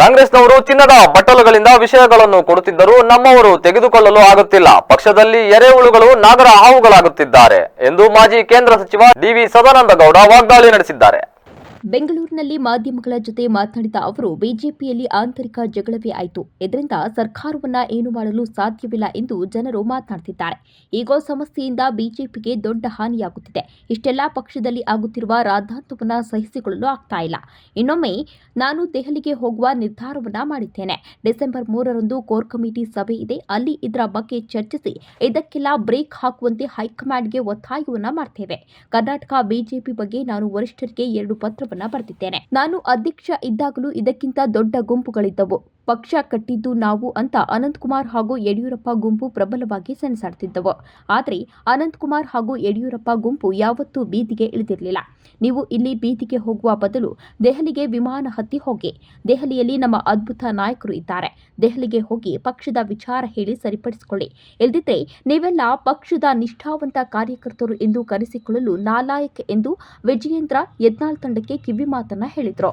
ಕಾಂಗ್ರೆಸ್ನವರು ಚಿನ್ನದ ಬಟ್ಟಲುಗಳಿಂದ ವಿಷಯಗಳನ್ನು ಕೊಡುತ್ತಿದ್ದರೂ ನಮ್ಮವರು ತೆಗೆದುಕೊಳ್ಳಲು ಆಗುತ್ತಿಲ್ಲ. ಪಕ್ಷದಲ್ಲಿ ಎರೆಹುಳುಗಳು ನಾಗರ ಹಾವುಗಳಾಗುತ್ತಿದ್ದಾರೆ ಎಂದು ಮಾಜಿ ಕೇಂದ್ರ ಸಚಿವ ಡಿವಿ ಸದಾನಂದ ಗೌಡ ವಾಗ್ದಾಳಿ ನಡೆಸಿದ್ದಾರೆ. ಬೆಂಗಳೂರಿನಲ್ಲಿ ಮಾಧ್ಯಮಗಳ ಜೊತೆ ಮಾತನಾಡಿದ ಅವರು, ಬಿಜೆಪಿಯಲ್ಲಿ ಆಂತರಿಕ ಜಗಳವೇ ಆಯಿತು. ಇದರಿಂದ ಸರ್ಕಾರವನ್ನ ಏನು ಮಾಡಲು ಸಾಧ್ಯವಿಲ್ಲ ಎಂದು ಜನರು ಮಾತನಾಡುತ್ತಿದ್ದಾರೆ ಈಗೋ ಸಮಸ್ಯೆಯಿಂದ ಬಿಜೆಪಿಗೆ ದೊಡ್ಡ ಹಾನಿಯಾಗುತ್ತಿದೆ. ಇಷ್ಟೆಲ್ಲ ಪಕ್ಷದಲ್ಲಿ ಆಗುತ್ತಿರುವ ರಾದ್ಧಾಂತವನ್ನ ಸಹಿಸಿಕೊಳ್ಳಲು ಆಗ್ತಾ ಇಲ್ಲ. ಇನ್ನೊಮ್ಮೆ ನಾನು ದೆಹಲಿಗೆ ಹೋಗುವ ನಿರ್ಧಾರವನ್ನ ಮಾಡಿದ್ದೇನೆ. ಡಿಸೆಂಬರ್ ಮೂರರಂದು ಕೋರ್ ಕಮಿಟಿ ಸಭೆ ಇದೆ. ಅಲ್ಲಿ ಇದರ ಬಗ್ಗೆ ಚರ್ಚಿಸಿ ಇದಕ್ಕೆಲ್ಲ ಬ್ರೇಕ್ ಹಾಕುವಂತೆ ಹೈಕಮಾಂಡ್ಗೆ ಒತ್ತಾಯವನ್ನ ಮಾಡ್ತೇವೆ. ಕರ್ನಾಟಕ ಬಿಜೆಪಿ ಬಗ್ಗೆ ನಾನು ವರಿಷ್ಠರಿಗೆ ಎರಡು ಪತ್ರವನ್ನ ಬರೆದಿದ್ದೇನೆ. ನಾನು ಅಧ್ಯಕ್ಷ ಇದ್ದಾಗಲೂ ಇದಕ್ಕಿಂತ ದೊಡ್ಡ ಗುಂಪುಗಳಿದ್ದವು. ಪಕ್ಷ ಕಟ್ಟಿದ್ದು ನಾವು ಅಂತ ಅನಂತಕುಮಾರ್ ಹಾಗೂ ಯಡಿಯೂರಪ್ಪ ಗುಂಪು ಪ್ರಬಲವಾಗಿ ಸೆಣಸಾಡ್ತಿದ್ದವು. ಆದರೆ ಅನಂತಕುಮಾರ್ ಹಾಗೂ ಯಡಿಯೂರಪ್ಪ ಗುಂಪು ಯಾವತ್ತೂ ಬೀದಿಗೆ ಇಳಿದಿರಲಿಲ್ಲ. ನೀವು ಇಲ್ಲಿ ಬೀದಿಗೆ ಹೋಗುವ ಬದಲು ದೆಹಲಿಗೆ ವಿಮಾನ ಹತ್ತಿ ಹೋಗಿ, ದೆಹಲಿಯಲ್ಲಿ ನಮ್ಮ ಅದ್ಭುತ ನಾಯಕರು ಇದ್ದಾರೆ. ದೆಹಲಿಗೆ ಹೋಗಿ ಪಕ್ಷದ ವಿಚಾರ ಹೇಳಿ ಸರಿಪಡಿಸಿಕೊಳ್ಳಿ. ಇಲ್ಲದಿದ್ದರೆ ನೀವೆಲ್ಲ ಪಕ್ಷದ ನಿಷ್ಠಾವಂತ ಕಾರ್ಯಕರ್ತರು ಎಂದು ಕರೆಸಿಕೊಳ್ಳಲು ನಾಲಾಯಕ್ ಎಂದು ವಿಜಯೇಂದ್ರ ಯತ್ನಾಳ್ ತಂಡಕ್ಕೆ ಕಿವಿಮಾತನ್ನ ಹೇಳಿದ್ರು.